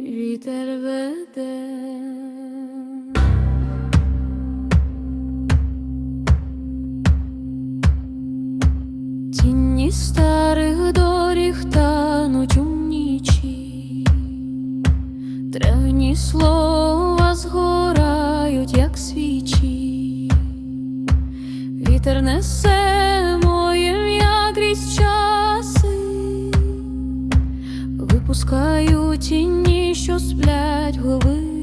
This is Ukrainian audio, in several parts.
Вітер веде. Тінні старих доріг тануть у нічі, древні слова згорають, як свічі, вітер несе крізь часи, випускаю тіні, що сплять глибини.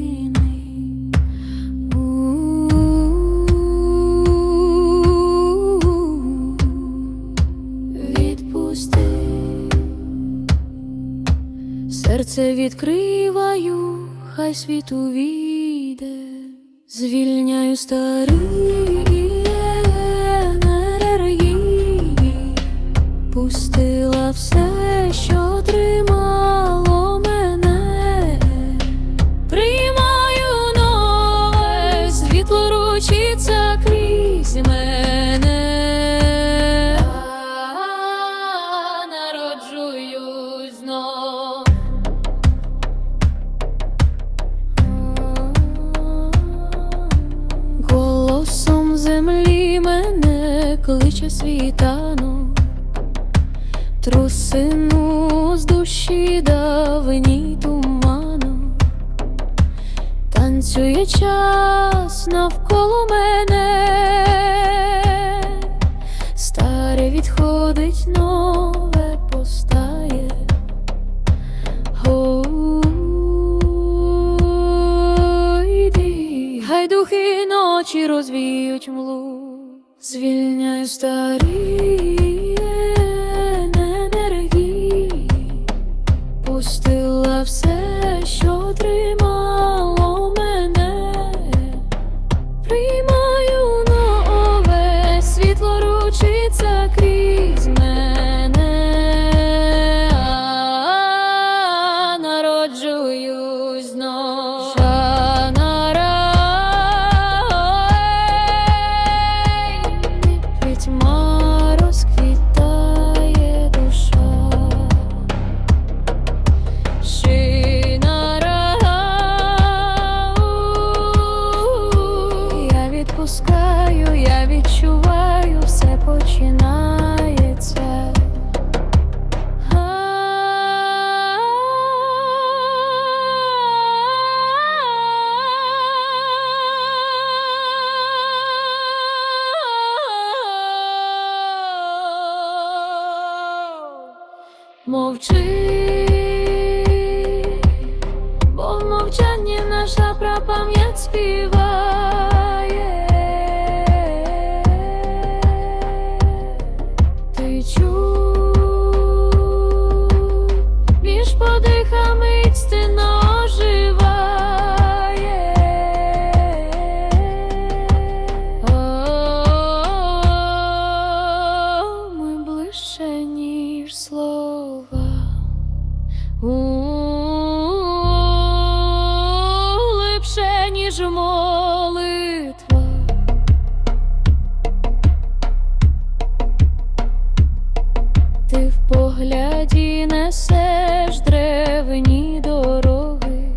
Відпусти, серце відкриваю, хай світ увійде, звільняю старі все, що тримало мене. Приймаю нове світло ручиться крізь мене. Народжуюсь знов. Голосом землі мене кличе світанок Трусину з душі давній туману, танцює час навколо мене, старе відходить, нове постає. Хай духи ночі розвіють млу, звільняю старі Мовчи, бо в мовчанні наша прапам'ять співає. Липше, ніж молитва. Ти в погляді несеш древні дороги,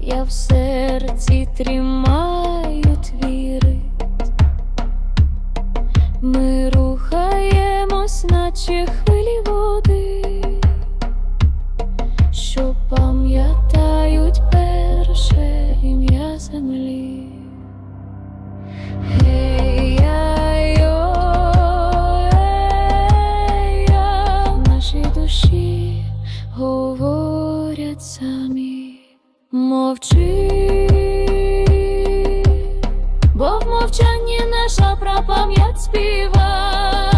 я в серці тримаю що пам'ятають перше ім'я землі. Нашій душі говорять. Мовчи, бо в мовчанні наша прапам'ять співає.